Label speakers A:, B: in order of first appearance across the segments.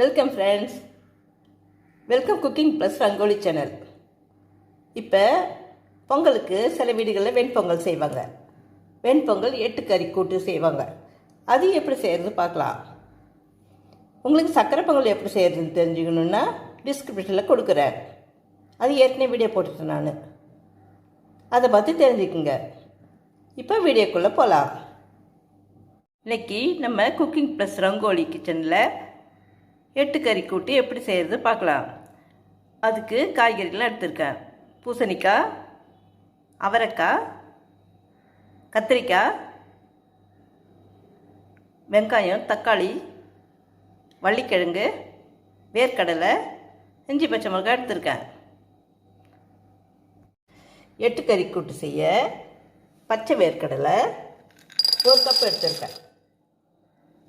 A: Welcome friends welcome cooking plus rangoli channel இப்போ பொங்கலுக்கு சில வீடுகளில் வெண்பொங்கல் செய்வாங்க. வெண்பொங்கல் எட்டு கறி கூட்டு செய்வாங்க. அது எப்படி செய்கிறது பார்க்கலாம். உங்களுக்கு சக்கரை பொங்கல் எப்படி செய்கிறதுன்னு தெரிஞ்சுக்கணுன்னா டிஸ்கிரிப்ஷனில் கொடுக்குறேன். அது ஏற்கனவே வீடியோ போட்டுட்டேன் நான். அதை பார்த்து தெரிஞ்சுக்குங்க. இப்போ வீடியோக்குள்ளே போகலாம் இன்னைக்கு நம்ம குக்கிங் ப்ளஸ் ரங்கோலி கிச்சனில் எட்டு கறி கூட்டி எப்படி செய்கிறது பார்க்கலாம். அதுக்கு காய்கறிகள்லாம் எடுத்திருக்கேன் பூசணிக்காய் அவரைக்காய் கத்திரிக்காய் வெங்காயம் தக்காளி வள்ளிக்கிழங்கு வேர்க்கடலை இஞ்சி பச்சை மிளகாய் எடுத்திருக்கேன் எட்டு கறி கூட்டு செய்ய பச்சை வேர்க்கடலை ஒரு கப் எடுத்திருக்கேன்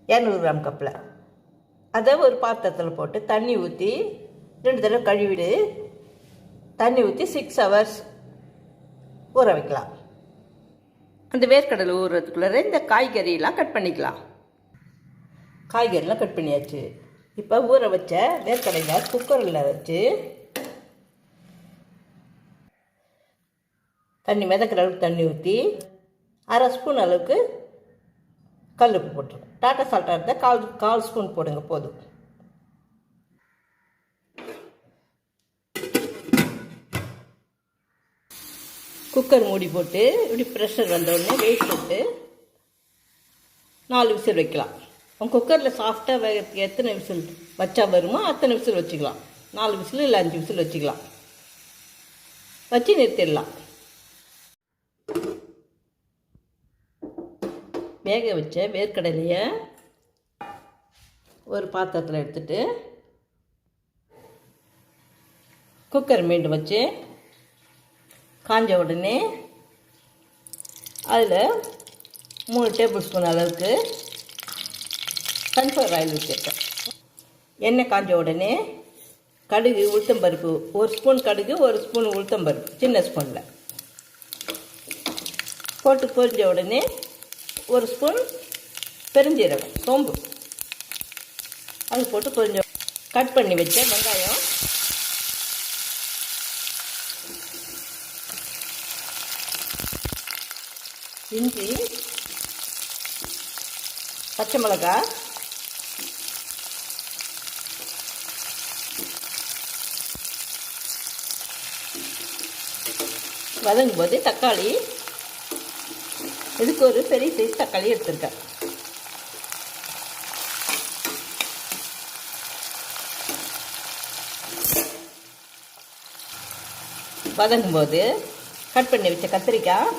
A: இரநூறு கிராம் கப்பில். அதை ஒரு பாத்திரத்தில் போட்டு தண்ணி ஊற்றி ரெண்டு தடவை கழுவிடு. தண்ணி ஊற்றி சிக்ஸ் ஹவர்ஸ் ஊற வைக்கலாம். அந்த வேர்க்கடலை ஊறுறதுக்குள்ளே இந்த காய்கறியெல்லாம் கட் பண்ணிக்கலாம். காய்கறிலாம் கட் பண்ணியாச்சு. இப்போ ஊற வச்ச வேர்க்கடையில் குக்கரில் வச்சு தண்ணி மிதக்கிற அளவுக்கு தண்ணி ஊற்றி அரை ஸ்பூன் அளவுக்கு கல் உப்பு போட்டுருங்க டாட்டா சால்ட்டாக இருந்தால் கால் கால் ஸ்பூன் போடுங்க போதும். குக்கர் மூடி போட்டு இப்படி ப்ரெஷர் வந்தோடனே வெயிட் போட்டு நாலு விசில் வைக்கலாம். உங்கள் குக்கரில் சாஃப்டாக வேகிறதுக்கு எத்தனை விசில் வச்சா வருமோ அத்தனை விசில் வச்சுக்கலாம். நாலு விசில் இல்லை அஞ்சு விசில் வச்சுக்கலாம். வச்சு நிறுத்திடலாம். வேக வச்ச வேர்க்கடலையை ஒரு பாத்திரத்தில் எடுத்துட்டு குக்கர் மீண்டும் வச்சு காஞ்ச உடனே அதில் மூணு டேபிள் ஸ்பூன் அளவுக்கு சன்ஃப்ளவர் ஆயில் வச்சுருக்கேன் எண்ணெய் காஞ்ச உடனே கடுகு உளுத்தம்பருப்பு ஒரு ஸ்பூன் கடுகு ஒரு ஸ்பூன் உளுத்தம்பருப்பு சின்ன ஸ்பூனில் போட்டு பொரிஞ்ச உடனே ஒரு ஸ்பூன் பெருஞ்சீரகம் சோம்பு. அது போட்டு கொஞ்சம் கட் பண்ணி வச்ச வெங்காயம். இஞ்சி பச்சை மிளகாய். வதங்கும் போது தக்காளி. இதுக்கு ஒரு பெரிய சைஸ் தக்காளி எடுத்திருக்கேன். வதங்கும் போது கட் பண்ணி வச்ச கத்திரிக்காய்.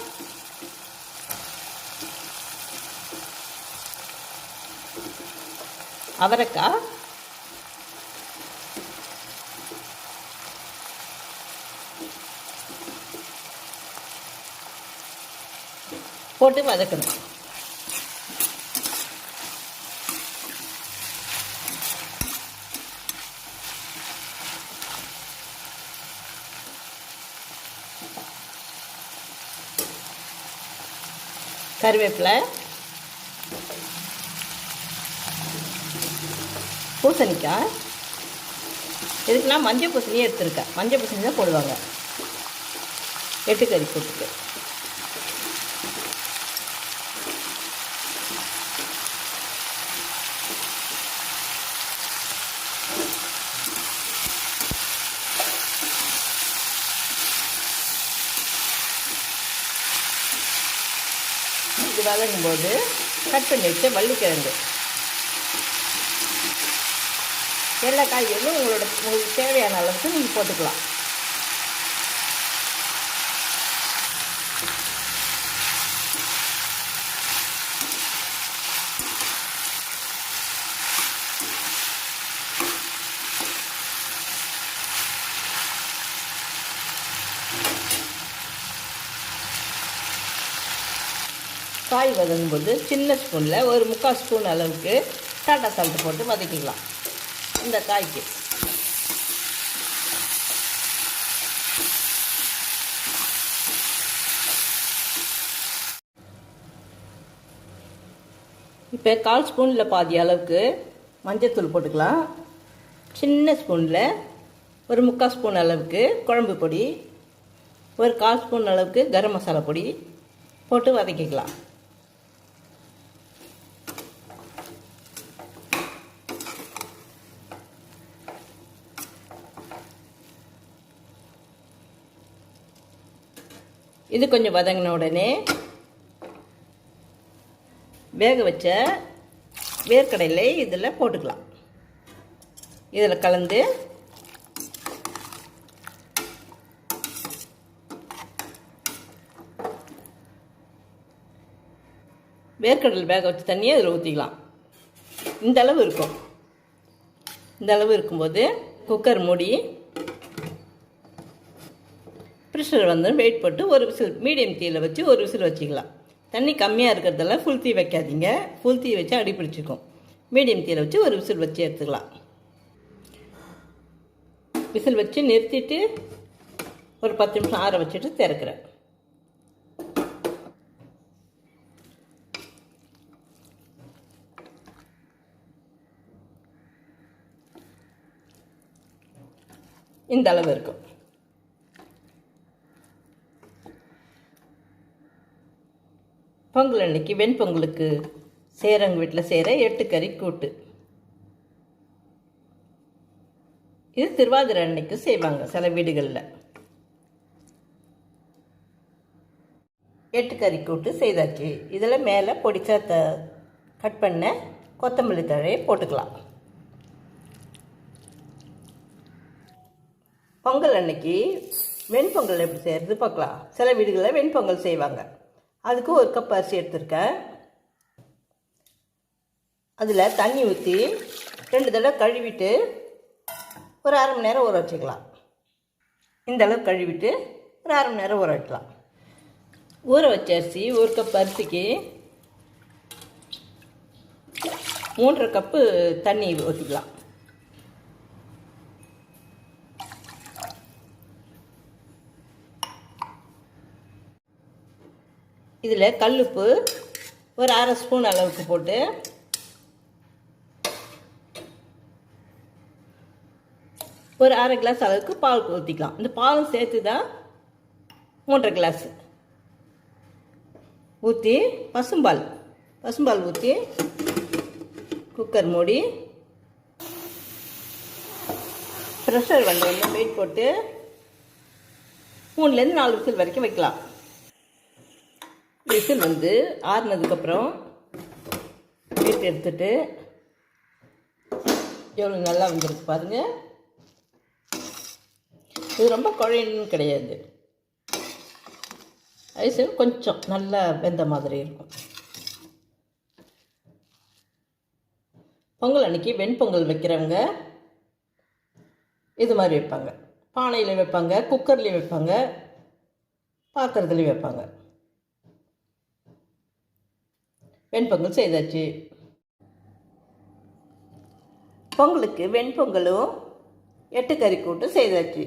A: அவரைக்காய். போட்டு வதக்கணும். கருவேப்பிலை. பூசணிக்காய். இதுக்கு நான் மஞ்சள் பூசணியே எடுத்திருக்கேன். மஞ்சள் பூசணி தான் போடுவாங்க எட்டுக்கறி போட்டுக்கு. வதங்கும்போது போது கட் பண்ணி வச்ச வள்ளிக்கிழங்கு. எல்லா காய்கறிகளும் உங்களோட உங்களுக்கு தேவையான அளவுக்கு நீங்கள் போட்டுக்கலாம். காய் வதங்கும்போது சின்ன ஸ்பூனில் ஒரு முக்கால் ஸ்பூன் அளவுக்கு டாட்டா சால்ட்டு போட்டு வதக்கிக்கலாம். இந்த காய்க்கு. இப்போ கால் ஸ்பூனில் பாதி அளவுக்கு மஞ்சத்தூள் போட்டுக்கலாம். சின்ன ஸ்பூனில் ஒரு முக்கால் ஸ்பூன் அளவுக்கு குழம்பு பொடி ஒரு கால் ஸ்பூன் அளவுக்கு கரம் மசாலா பொடி போட்டு வதக்கிக்கலாம். இது கொஞ்சம் வதங்கின உடனே வேக வச்ச வேர்க்கடலை இதில் போட்டுக்கலாம். இதில் கலந்து வேர்க்கடலை வேக வச்ச தண்ணியை அதில் ஊற்றிக்கலாம் இந்த அளவு இருக்கும். இந்த அளவு இருக்கும்போது குக்கர் மூடி ப்ரெஷர் வந்து வெயிட் போட்டு ஒரு விசில் மீடியம் தீயில் வச்சு ஒரு விசில் வச்சுக்கலாம். தண்ணி கம்மியாக இருக்கிறதால ஃபுல் தீ வைக்காதீங்க. ஃபுல் தீ வச்சு அடி பிடிச்சிக்கும். மீடியம் தீயில் வச்சு ஒரு விசில் வச்சு எடுத்துக்கலாம். விசில் வச்சு நிறுத்திட்டு ஒரு பத்து நிமிஷம் ஆற வச்சுட்டு திறக்கிறேன். இந்த அளவு இருக்கும். பொங்கல் அன்னைக்கு வெண்பொங்கலுக்கு செய்கிறவங்க வீட்டில் செய்கிற எட்டு கறி கூட்டு. இது திருவாதிரை அன்னைக்கு செய்வாங்க சில வீடுகளில். எட்டு கறி கூட்டு செய்தாச்சு. இதில் மேலே பொடிச்சா த கட் பண்ண கொத்தமல்லி தழையை போட்டுக்கலாம். பொங்கல் அன்னைக்கு வெண்பொங்கல் எப்படி செய்கிறது பார்க்கலாம் சில வீடுகளில் வெண்பொங்கல் செய்வாங்க. அதுக்கு ஒரு கப் அரிசி எடுத்திருக்கேன். அதில் தண்ணி ஊற்றி ரெண்டு தடவை கழுவிட்டு ஒரு அரை மணி நேரம் ஊற வச்சுக்கலாம். இந்த அளவு கழுவிட்டு ஒரு அரை மணி நேரம் ஊற வைக்கலாம். ஊற வச்ச அரிசி ஒரு கப் அரிசிக்கு மூன்றரை கப்பு தண்ணி ஊற்றிக்கலாம் இதில் கல்லுப்பு ஒரு அரை ஸ்பூன் அளவுக்கு போட்டு ஒரு அரை கிளாஸ் அளவுக்கு பால் ஊற்றிக்கலாம் இந்த பாலும் சேர்த்து தான் மூன்றரை கிளாஸ் ஊற்றி பசும்பால் பசும்பால் ஊற்றி குக்கர் மூடி ப்ரெஷர் வந்து வெயிட் போட்டு மூணுலேருந்து நாலு விசில் வரைக்கும் வைக்கலாம். விசில் வந்து ஆறுனதுக்கப்புறம் வீட்டு எடுத்துட்டு எவ்வளோ நல்லா வந்துருக்கு பாருங்கள் இது ரொம்ப குழையன்னு கிடையாது. ஐஸ் கொஞ்சம் நல்லா வெந்த மாதிரி இருக்கும். பொங்கல் அன்னைக்கு வெண்பொங்கல் வைக்கிறவங்க இது மாதிரி வைப்பாங்க. பானையில் வைப்பாங்க குக்கர்லேயும் வைப்பாங்க பாத்திரத்துலேயும் வைப்பாங்க. வெண்பொங்கல் செய்தாச்சு. பொங்கலுக்கு வெண்பொங்கலும் எட்டு கறி செய்தாச்சு.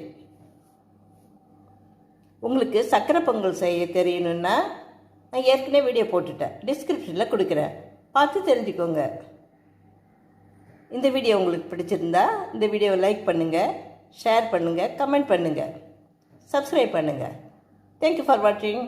A: உங்களுக்கு சக்கரை பொங்கல் செய்ய தெரியணுன்னா நான் ஏற்கனவே வீடியோ போட்டுட்டேன். டிஸ்கிரிப்ஷனில் கொடுக்குறேன். பார்த்து தெரிஞ்சுக்கோங்க. இந்த வீடியோ உங்களுக்கு பிடிச்சிருந்தா இந்த வீடியோவை லைக் பண்ணுங்கள் ஷேர் பண்ணுங்கள் கமெண்ட் பண்ணுங்கள் சப்ஸ்கிரைப் பண்ணுங்கள் தேங்க்யூ ஃபார் வாட்சிங்